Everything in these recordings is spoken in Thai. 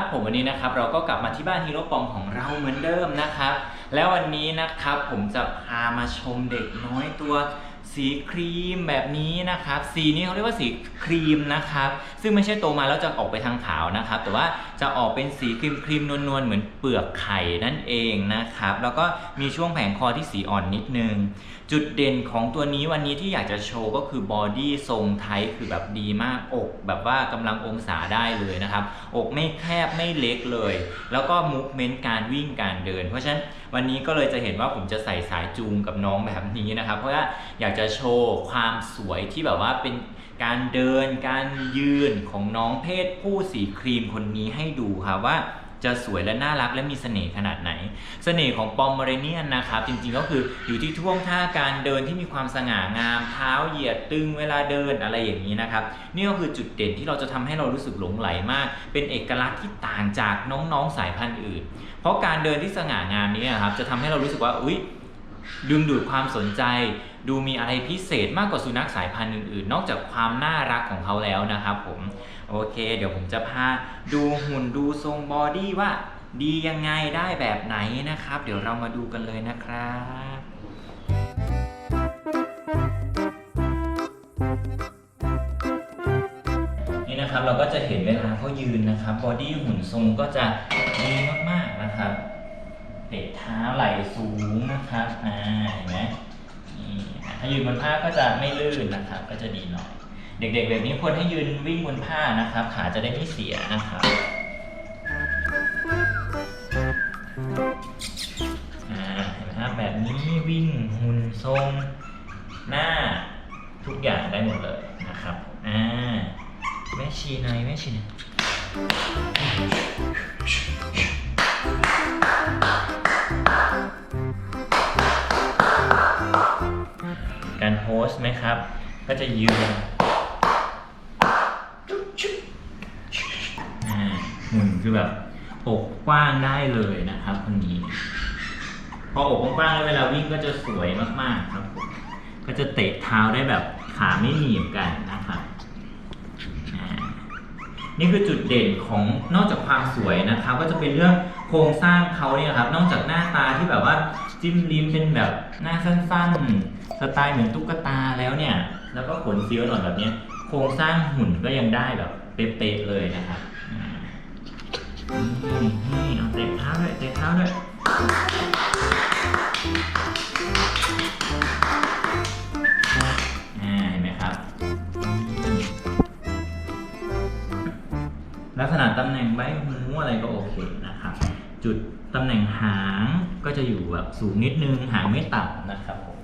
ับผมวันนี้นะครับเราก็กลับมาที่บ้านฮีโร่ปอมของเราเหมือนเดิมนะครับ แล้ววันนี้นะครับผมจะพามาชมเด็กน้อยตัวสีครีมแบบนี้นะครับ สีนี้เขาเรียกว่าสีครีมนะครับ ซึ่งไม่ใช่โตมาแล้วจะออกไปทางขาวนะครับ แต่ว่าจะออกเป็นสีครีมครีมนวลๆเหมือนเปลือกไข่นั่นเองนะครับ แล้วก็มีช่วงแผงคอที่สีอ่อนนิดนึง จุดเด่นของตัวนี้วันนี้ที่อยากจะโชว์ก็คือบอดี้ทรงไทยคือแบบดีมากอกแบบว่ากำลังองศาได้เลยนะครับ อกไม่แคบไม่เล็กเลย แล้วก็มูฟเมนต์การวิ่งการเดิน เพราะฉะนั้นวันนี้ก็เลยจะเห็นว่าผมจะใส่สายจูงกับน้องแบบนี้นะครับ เพราะว่าอยากจะโชว์ความสวยที่แบบว่าเป็นการเดินการยืนของน้องเพศผู้สีครีมคนนี้ให้ดูครับว่า จะสวยและน่ารักและมีเสน่ห์ขนาดไหน เสน่ห์ของปอมเมอเรเนียนนะครับจริงๆก็คืออยู่ที่ท่วงท่าการเดินที่มีความสง่างาม เท้าเหยียดตึงเวลาเดินอะไรอย่างนี้นะครับนี่ก็คือจุดเด่นที่เราจะทำให้เรารู้สึกหลงไหลมาก เป็นเอกลักษณ์ที่ต่างจากน้องๆสายพันธุ์อื่น เพราะการเดินที่สง่างามนี้ครับจะทำให้เรารู้สึกว่าอุ๊ยดึงดูดความสนใจ ดูมีอะไรพิเศษมากกว่าสุนัขสายพันธุ์อื่นๆ นอกจากความน่ารักของเขาแล้วนะครับผม โอเค เดี๋ยวผมจะพาดูหุ่นดูทรงบอดี้ว่า ดียังไงได้แบบไหนนะครับ เดี๋ยวเรามาดูกันเลยนะครับนี่นะครับเราก็จะเห็นเวลาเขายืนนะครับบอดี้หุ่นทรงก็จะดีมากๆนะครับเตะเท้าไหล่สูงนะครับอ่าเห็นไหมนี่ถ้ายืนบนผ้าก็จะไม่ลื่นนะครับ ก็จะดีหน่อย เด็กๆแบบนี้ควรให้ยืนวิ่งบนผ้านะครับ ขาจะได้ไม่เสียนะครับเห็นไหมครับแบบนี้วิ่งหุ่นทรง หน้าทุกอย่างได้หมดเลยนะครับอ่าแม่ชีน่อยแม่ชีน่อยการโพสไหมครับ ก็จะยืนอ่าหุ่นคือแบบ อกกว้างได้เลยนะครับคนนี้ พออกกว้างแล้วเวลาวิ่งก็จะสวยมากๆครับผมก็จะเตะเท้าได้แบบขาไม่หนีบกันนะครับนี่คือจุดเด่นของนอกจากความสวยนะครับ ก็จะเป็นเรื่องโครงสร้างเขาเนี่ยครับ นอกจากหน้าตาที่แบบว่าจิ้มลิ้มเป็นแบบหน้าสั้นๆ สไตล์เหมือนตุ๊กตาแล้วเนี่ย แล้วก็ขนเฟี้ยวหน่อยแบบนี้โครงสร้างหุ่นก็ยังได้แบบเป๊ะๆเลยนะครับ นี่นี่เอาเตะเท้าด้วยเตะเท้าด้วยอ่าเห็นไหมครับ ลักษณะตำแหน่งใบหูอะไรก็โอเคนะครับ จุดตำแหน่งหางก็จะอยู่แบบสูงนิดนึง หางไม่ต่ำนะครับผม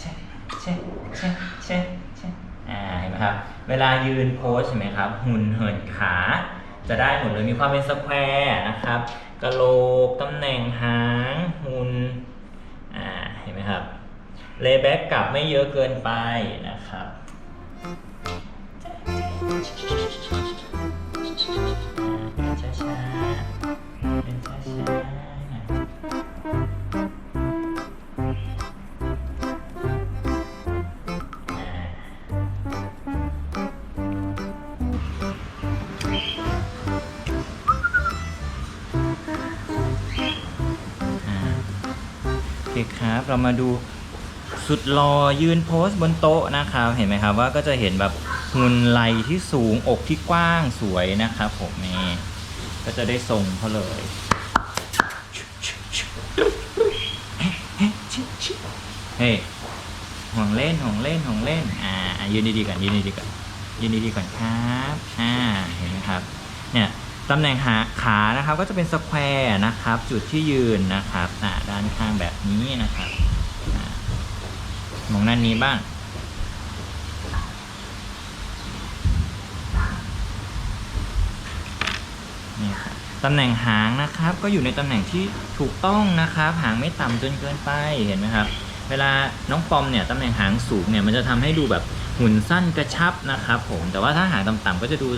เช่เช่เช่เช่เช่อ่าเห็ นไหมครับ เวลายืนโพสใช่ไหมครับ หุ่นเหินขา จะได้หมดเลยมีความเป็นสแควร์นะครับกระโหลกตำแหน่งหางหุ่นอ่าเห็นไหมครับเลแบ็กกลับไม่เยอะเกินไปนะครับ เคครับ เรามาดูสุดรอยืนโพสบนโต๊ะนะครับ เห็นไหมครับว่าก็จะเห็นแบบหุ่นไหลที่สูงอกที่กว้างสวยนะครับผมนี่ก็จะได้ทรงเขาเลยเฮ้ห่วงเล่นห่วงเล่นห่วงเล่น อ่าอะยืนดีๆก่อนยืนดีๆก่อนยืนดีๆก่อนครับ อ่าเห็นไหมครับ เนี่ย ตำแหน่งขาขานะครับก็จะเป็นสแควร์นะครับ จุดที่ยืนนะครับด้านข้างแบบนี้นะครับมองด้านนี้บ้างนี่ครับตำแหน่งหางนะครับ ก็อยู่ในตำแหน่งที่ถูกต้องนะครับ หางไม่ต่ำจนเกินไปเห็นไหมครับ เวลาน้องปอมเนี่ยตำแหน่งหางสูงเนี่ยมันจะทำให้ดูแบบ หุ่นสั้นกระชับนะครับผมแต่ว่าถ้าหางต่ำๆก็จะดู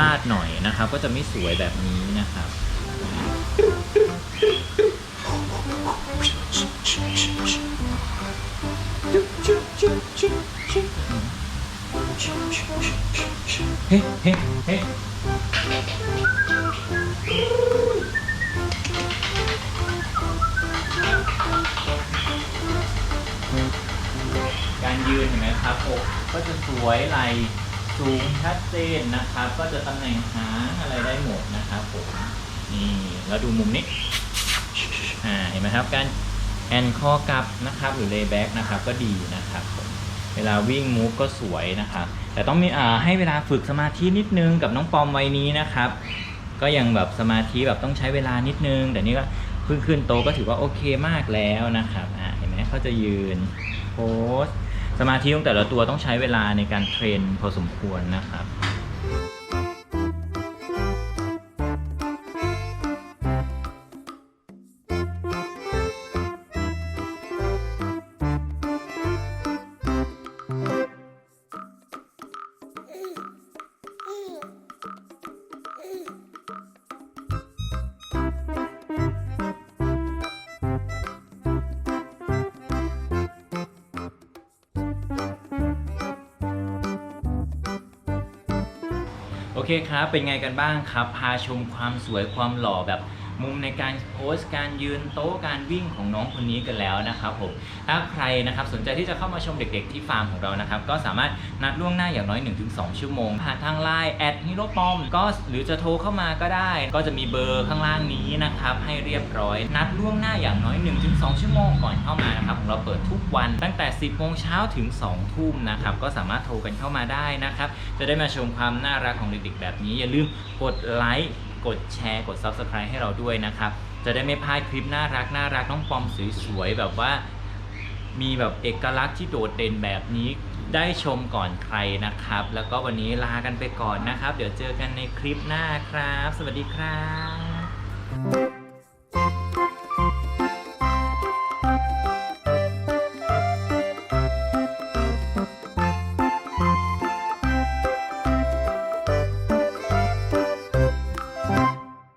ลาดๆหน่อยนะครับ ก็จะไม่สวยแบบนี้นะครับ เฮ้เฮ้เฮ้ การยืนเห็นไหมครับอกก็จะสวยไหลสูงชัดเจนนะครับ ก็จะตำแหน่งหางอะไรได้หมดนะครับผมนี่แล้วดูมุมนี้อ่าเห็นไหมครับการแอนคอกลับนะครับหรือเลย์แบ็กนะครับก็ดีนะครับผมเวลาวิ่งมูฟก็สวยนะครับแต่ต้องมีอ่าให้เวลาฝึกสมาธินิดนึงกับน้องปอมวัยนี้นะครับ ก็ยังแบบสมาธิแบบต้องใช้เวลานิดนึง แต่นี่ก็เพิ่งขึ้นโตก็ถือว่าโอเคมากแล้วนะครับอ่าเห็นไหมเขาจะยืน สสมาธิของแต่ละตัวต้องใช้เวลาในการเทรนพอสมควรนะครับ โอเคครับ เป็นไงกันบ้างครับ พาชมความสวยความหล่อแบบ มุมในการโพสต์การยืนโต๊ะการวิ่งของน้องคนนี้กันแล้วนะครับผมถ้าใครนะครับสนใจที่จะเข้ามาชมเด็กๆที่ฟาร์มของเรานะครับก็สามารถนัดล่วงหน้าอย่างน้อย 1-2 ชั่วโมง ผ่านทางไลน์แอดฮิโรปอมก็หรือจะโทรเข้ามาก็ได้ ก็จะมีเบอร์ข้างล่างนี้นะครับให้เรียบร้อย นัดล่วงหน้าอย่างน้อย 1-2 ชั่วโมงก่อนเข้ามานะครับของเราเปิดทุกวันตั้งแต่ 10โมงเช้าถึง 2 ทุ่มนะครับก็สามารถโทรกันเข้ามาได้นะครับจะได้มาชมความน่ารักของเด็กๆแบบนี้อย่าลืมกดไลค์ กดแชร์กด Subscribe ให้เราด้วยนะครับ จะได้ไม่พลาดคลิปน่ารักน่ารักน้องปอมสวยๆแบบว่ามีแบบเอกลักษณ์ที่โดดเด่นแบบนี้ได้ชมก่อนใครนะครับ แล้วก็วันนี้ลากันไปก่อนนะครับ เดี๋ยวเจอกันในคลิปหน้าครับ สวัสดีครับ